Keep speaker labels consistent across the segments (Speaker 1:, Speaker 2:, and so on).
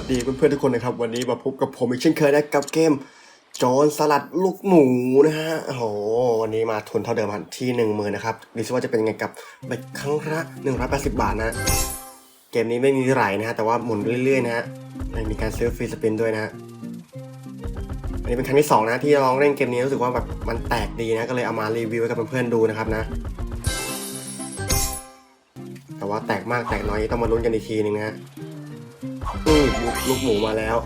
Speaker 1: สดีเพื่อนๆทุกคนนะครับ วันนี้มาพบกับผมอีกเช่นเคยนะกับเกมโจรสลัดลูกหมูนะฮะโอ้โหวันนี้มาทุนเท่าเดิมครับที่หนึ่งหมื่นนะครับดูซิว่าจะเป็นยังไงกับใบครั้งละหนึ่งร้อยแปดสิบบาทนะเกมนี้ไม่มีไหลนะฮะแต่ว่าหมุนเรื่อยๆนะฮะไม่มีการซื้อฟรีสปินด้วยนะฮะอันนี้เป็นครั้งที่สองนะที่ลองเล่นเกมนี้รู้สึกว่าแบบมันแตกดีนะก็เลยเอามารีวิวให้กับเพื่อนๆดูนะครับนะแต่ว่าแตกมากแตกน้อยต้องมาลุ้นกันอีกทีหนึงนะฮะ นี่ลูกหมูมาแล้ว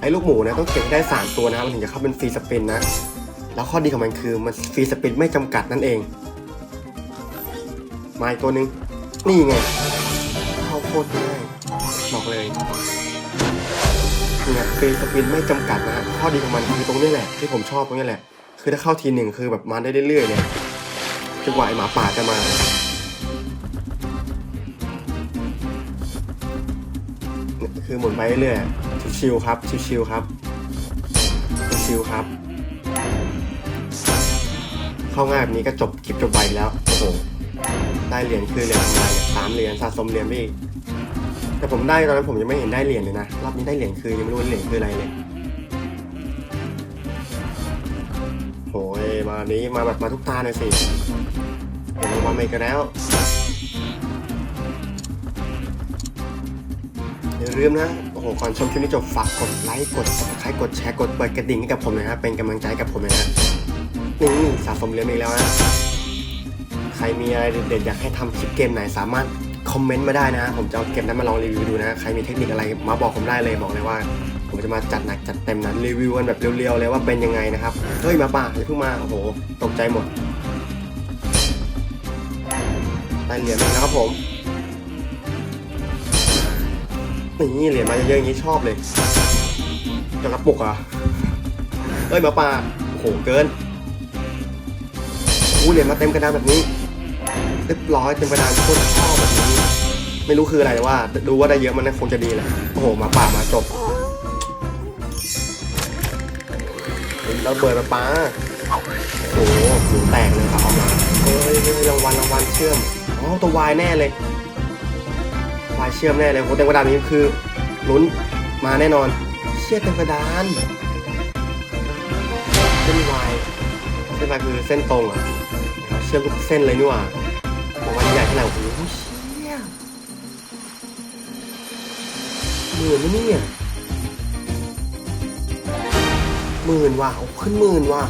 Speaker 1: ไอ้ลูกหมูนะต้องเก็บให้ได้ 3 ตัวนะมันถึงจะเข้าเป็นฟรีสปินนะ แล้วข้อดีของมันคือมันฟรีสปินไม่จำกัดนั่นเอง มาอีกตัวหนึ่งนี่ไงเข้าโคตรง่ายบอกเลยเนี่ยฟรีสปินไม่จำกัดนะข้อดีของมันคือตรงนี้แหละ ที่ผมชอบตรงนี้แหละ คือถ้าเข้าทีหนึ่งคือแบบมาได้เรื่อยๆเลยจนกว่าไอหมาป่าจะมา คือหมุนไปเรื่อยๆชิวๆครับชิวๆครับชิวๆครับ เข้าง่ายแบบนี้ก็จบคลิปจบใบแล้วโอ้โหได้เหรียญคือเหรียญทำไมเนี่ยสามเหรียญสะสมเหรียญไปอีกแต่ผมได้ตอนนั้นผมยังไม่เห็นได้เหรียญเลยนะรอบนี้ได้เหรียญคือยังไม่รู้เหรียญคืออะไรเลยโอ้ยมานี้มาแบบมาทุกตาเลยสิเห็นรางวัลมาอีกแล้ว อย่าลืมนะโอ้โหก่อนชมคลิปนี้จบฝากกดไลค์กด subscribe กดแชร์กดเปิดกระดิ่งให้กับผมเลยนะเป็นกำลังใจกับผมเลยนะนี่สะสมเหรียญอีกแล้วนะใครมีอะไรเด็ดๆอยากให้ทำคลิปเกมไหนสามารถคอมเมนต์มาได้นะ ผมจะเอาเกมนั้นมาลองรีวิวดูนะ ใครมีเทคนิคอะไรมาบอกผมได้เลยบอกเลยว่า ผมจะมาจัดหนักจัดเต็มนะรีวิวกันแบบเรียวๆเลยว่าเป็นยังไงนะครับ เฮ้ยมาป่าเพิ่งมาโอ้โห ตกใจหมดได้เหรียญแล้วครับผม นี่เหรียญมาเยอะๆอย่างนี้ชอบเลยจะกระปุกอะเอ้ยหมาป่าโอ้โหเกินโอ้เหรียญมาเต็มกระดานแบบนี้เรียบร้อยเต็มกระดานโคตรชอบแบบนี้ ไม่รู้คืออะไรว่า ดูว่าได้เยอะมันคงจะดีแหละโอ้โหหมาป่ามาจบเราเบิดมาป้าโอ้โหหูแตกเลยครับออกมาเฮ้ยเฮ้ยรางวัลรางวัลเชื่อมอ๋อตัววายแน่เลยายเชื่อมแน่เลยโหเต็มกระดานนี้คือลุ้นมาแน่นอน เชื่อเต็มกระดานเส้นวายเส้นวายคือเส้นตรงอะเชื่อมทุกเส้นเลยนี่หว่าบอกว่าใหญ่ขนาดโอ้โหเชี่ยหมื่นไหมเนี่ยหมื่นว่ะโอ้ขึ้นหมื่นว่ะ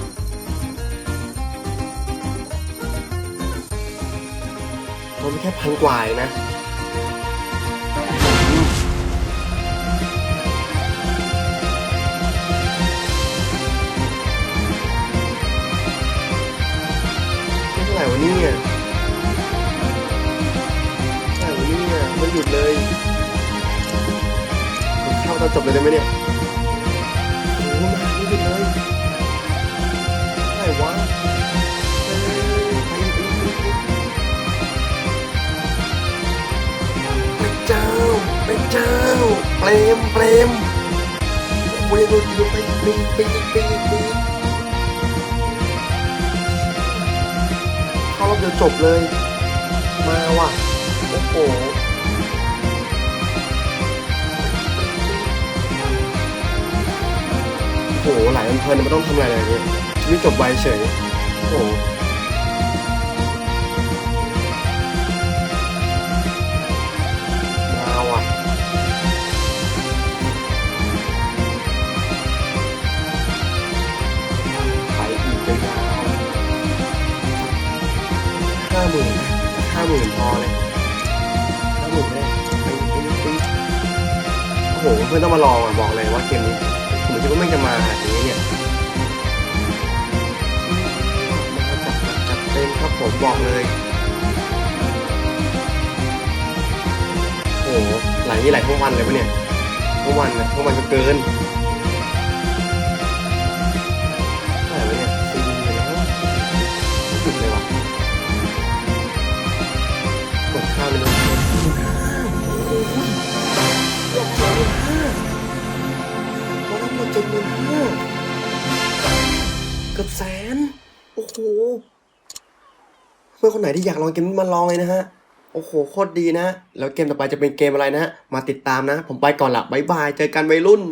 Speaker 1: ตัวไม่แค่พันกว่าเองนะ ไม่เท่าไหวะเนี่ยไหวะเนี่ยไม่หยุดเลยเข้าตอนจบเลยได้ไหมเนี่ยโอ้โหมาไม่หยุดเลยเท่าไหร่วะเฮ้ยไปอีกไปอีกไปอีกเป็นเจ้าเป็นเจ้าเปรมเปรมโอ้ยดูดูไปอีกไปอีกไปอีกไปอีกไป เข้ารอบเดียวจบเลย มาว่ะ โอ้โหโอ้โหหลายเพลินไม่ต้องทำอะไรเลยนี่ยชีวิตจบไวเฉย โอ้ อเลยห้าหมื่นเลยไปไปไปโอ้โหเพื่อนต้องมาลออะบอกเลยว่าเกมนี้ผมคิดว่าไม่จะมาแบบนี้เนี่ยจัดจัดเต็มครับผมบอกเลยโอ้โหไหลนี่ไหลทั้งวันเลยปะเนี่ยทั้งวันนะทั้งวันก็เกิน เกือบเจ็ดหมื่นห้าวันห้าเกือบแสน โอ้โห เพื่อนคนไหนที่อยากลองเกมนี้มาลองเลยนะฮะ โอ้โห โคตรดีนะ แล้วเกมต่อไปจะเป็นเกมอะไรนะมาติดตามนะ ผมไปก่อนละบ๊ายบาย เจอกันวัยรุ่น